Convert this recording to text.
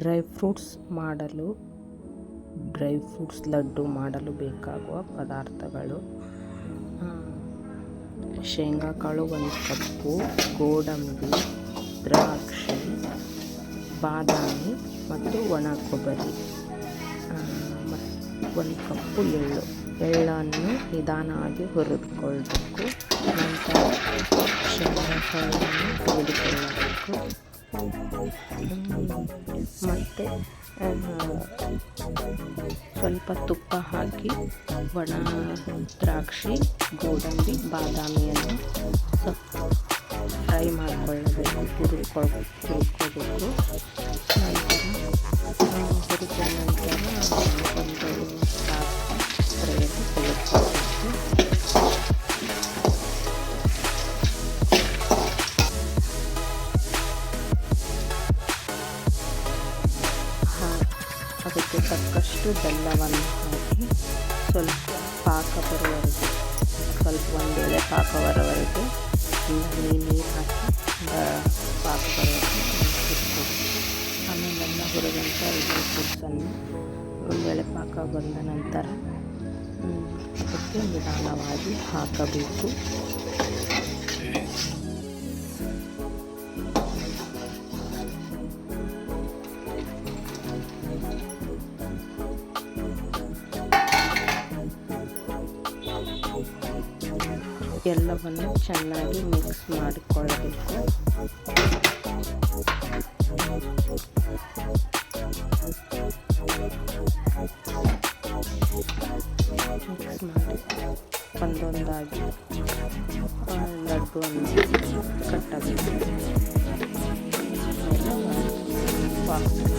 Dry fruits ಮಾಡಲು, dry fruits laddu ಮಾಡಲು ಬೇಕಾಗುವ ಪದಾರ್ಥಗಳು. ಶೇಂಗಾಕಾಳು ಒಂದು ಕಪ್ಪು, ಗೋಡಂಬಿ, ದ್ರಾಕ್ಷಿ, ಬಾದಾಮಿ ಮತ್ತು ಒಣ ಕೊಬ್ಬರಿ. ಒಂದು ಕಪ್ಪು ಎಳ್ಳು. ಎಳ್ಳನ್ನು ನಿಧಾನವಾಗಿ ಹುರಿದುಕೊಳ್ಬೇಕು. ನಂತರ ಶೇಂಗಾಕಾಳನ್ನು ತೆಗೆದುಕೊಳ್ಳಬೇಕು. ಮತ್ತು ಸ್ವಲ್ಪ ತುಪ್ಪ ಹಾಕಿ ಒಣ ದ್ರಾಕ್ಷಿ ಗೋಡಂಬಿ ಬಾದಾಮಿಯನ್ನು ಸ್ವಲ್ಪ ಫ್ರೈ ಮಾಡಿಕೊಳ್ಳಬೇಕು ತಿಳ್ಕೊಳ್ಬೇಕು ಹುರ್ಕೋಬೇಕು ಅದಕ್ಕೆ ತಕ್ಕಷ್ಟು ಬೆಲ್ಲವನ್ನು ಹಾಕಿ ಸ್ವಲ್ಪ ಪಾಕ ಬರುವವರೆಗೆ, ಸ್ವಲ್ಪ ಒಂದು ವೇಳೆ ಪಾಕ ಬರೋವರೆಗೆ ನೀರು ಹಾಕಿ ಪಾಕ ಬರೋವರೆಗೆ ಆಮೇಲೆ ಅನ್ನ ಹುರಿದಂಥ ಡ್ರೈ ಫ್ರೂಟ್ಸನ್ನು ಒಂದು ವೇಳೆ ಪಾಕ ಬಂದ ನಂತರ ಅದಕ್ಕೆ ನಿಧಾನವಾಗಿ ಹಾಕಬೇಕು. ಎಲ್ಲವನ್ನು ಚೆನ್ನಾಗಿ ಮಿಕ್ಸ್ ಮಾಡಿಕೊಳ್ಳಬೇಕು ಮಿಕ್ಸ್ ಮಾಡಿ ಒಂದೊಂದಾಗಿ ಲಡ್ಡುವನ್ನು ಕಟ್ಟಬೇಕು ಬಾಕ್ಸ್